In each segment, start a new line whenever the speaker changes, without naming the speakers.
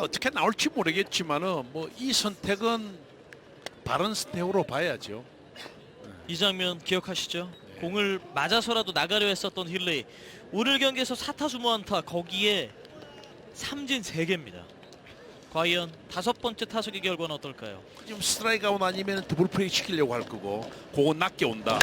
어떻게 나올지 모르겠지만은 뭐 이 선택은 바른 선택으로 봐야죠.
이 장면 기억하시죠? 공을 맞아서라도 나가려 했었던 힐레이. 오늘 경기에서 4타수 무안타 거기에 삼진 3개입니다. 과연 다섯 번째 타석의 결과는 어떨까요?
지금 스트라이크 아웃 아니면 더블 플레이 시키려고 할 거고 그거 낮게 온다.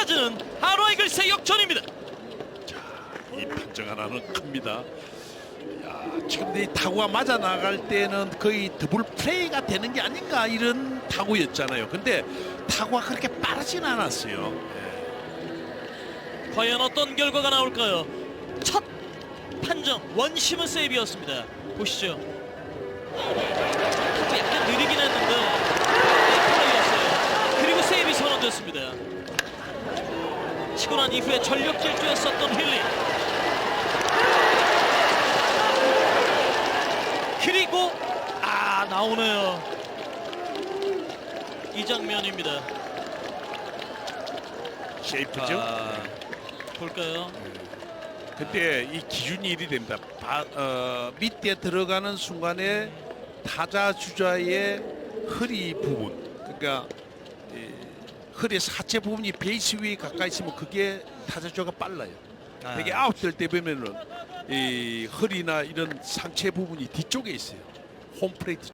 현재까지는 하루 이글스의 역전입니다.
이 판정 하나는 큽니다. 야, 지금 이 타구가 맞아 나갈 때는 거의 더블 플레이가 되는 게 아닌가 이런 타구였잖아요. 근데 타구가 그렇게 빠르진 않았어요.
과연 어떤 결과가 나올까요? 첫 판정 원심은 세이브였습니다. 보시죠. 치고 난 이후에 전력 질주했었던 힐리. 그리고 아 나오네요. 이 장면입니다.
쉐이프죠.
아, 볼까요?
그때 이 기준이 이리 됩니다. 바- 어, 밑에 들어가는 순간에 타자 주자의 허리 부분, 그러니까 이 허리 사체 부분이 베이스 위에 가까이 있으면 그게 타자 주자가 빨라요.
아.
되게 아웃될 때 보면은 이 허리나 이런 상체 부분이 뒤쪽에 있어요. 홈플레이트